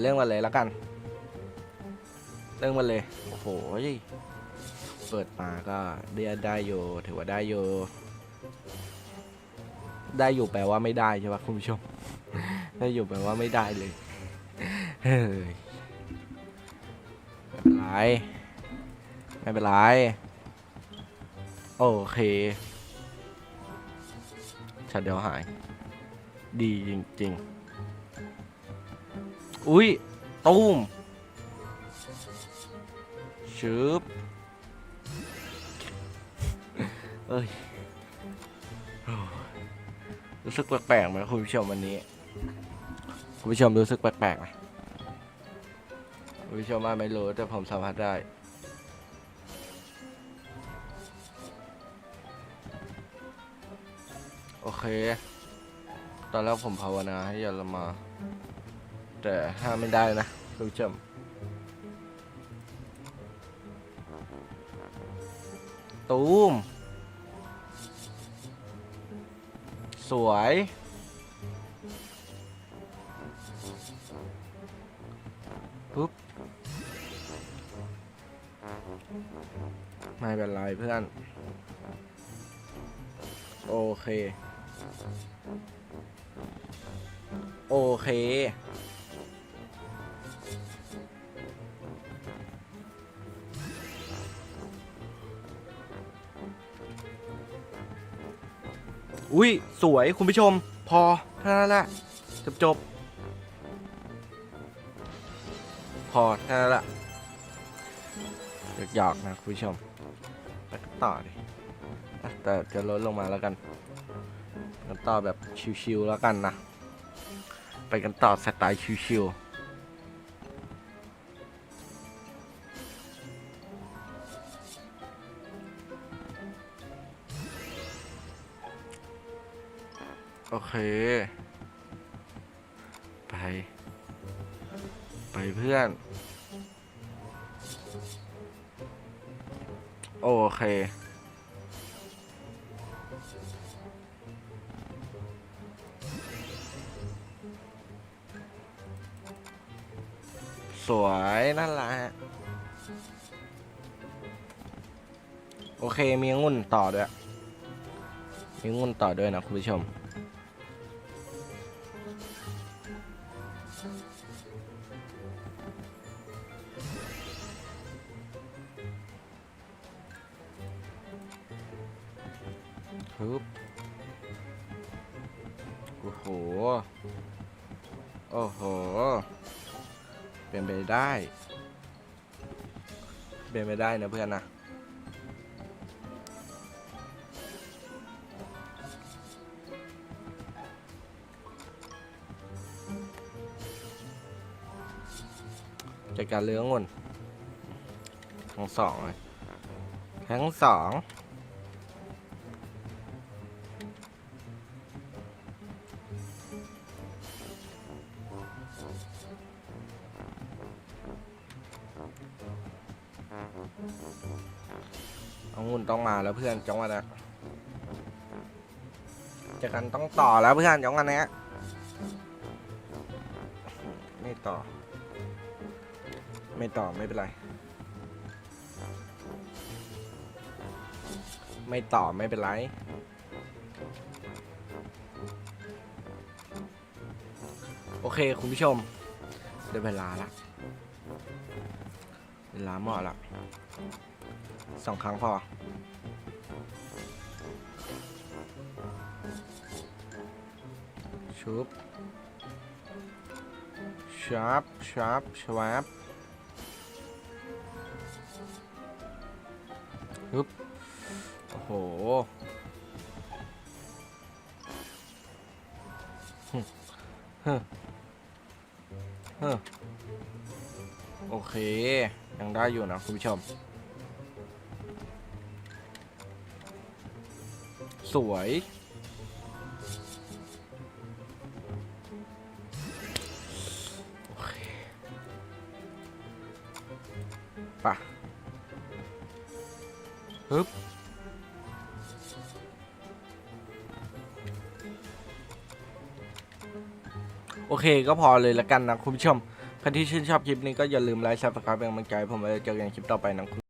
เรื่องมาเลยแล้วกัน เรื่องมาเลย โอ้โห เปิดมาก็เดียได้อยู่ถือว่าได้อยู่ ได้อยู่แปลว่าไม่ได้ใช่ปะคุณผู้ชม ได้อยู่แปลว่าไม่ได้เลย เฮ้ยไม่เป็นไร ไม่เป็นไร โอเคชัดเดียวหาย ดีจริง ๆ อุ้ยตุ้มชึบเอ้ยรู้สึกแปลกๆไหมคุณผู้ชมวันนี้ คุณผู้ชมรู้สึกแปลกๆไหมคุณผู้ชมว่าไม่รู้แต่ผมสัมผัสได้โอเค ตอนแรกผมภาวนาให้ยาละมา แต่ห้ามไม่ได้นะคุณผู้ชมตูม สวย ปุ๊บ ไม่เป็นไรเพื่อน โอเค โอเค อุ้ย สวยคุณผู้ชม พอเท่านั้นแหละจบจบพอเท่านั้นแหละหยอกๆนะคุณผู้ชมไปต่อดิแต่จะลดลงมาแล้วกัน กันต่อแบบชิวๆแล้วกันนะ ไปกันต่อสไตล์ชิวๆโอเค ไป ไปเพื่อน โอเค สวยนั่นแหละฮะโอเคมีงุ่นต่อด้วย มีงุ่นต่อด้วยนะคุณผู้ชม ฮึบโอ้โห โอ้โห เป็นไปได้ เป็นไปได้นะเพื่อนนะจัดการเรื่องงนทั้งสองเลยทั้งสอง เอางุ่นต้องมาแล้วเพื่อนจังหวะนี้จากันต้องต่อแล้วเพื่อนจังหวะนี้ไม่ต่อ ไม่ต่อไม่เป็นไร ไม่ต่อไม่เป็นไร โอเคคุณผู้ชม ได้เวลาละ เวลาเหมาะละสองครั้งพอ ชุบชับชับชวับฮึบโอ้โหฮึฮึฮึโอเค ยังได้อยู่นะคุณผู้ชม สวยโอเคปะฮึบโอเคก็พอเลยละกันนะคุณผู้ชม ใครที่ชื่นชอบคลิปนี้ก็อย่าลืมไลค์ซับสไครป์เป็นกำลังใจผมไว้เจอกันคลิปต่อไปนะ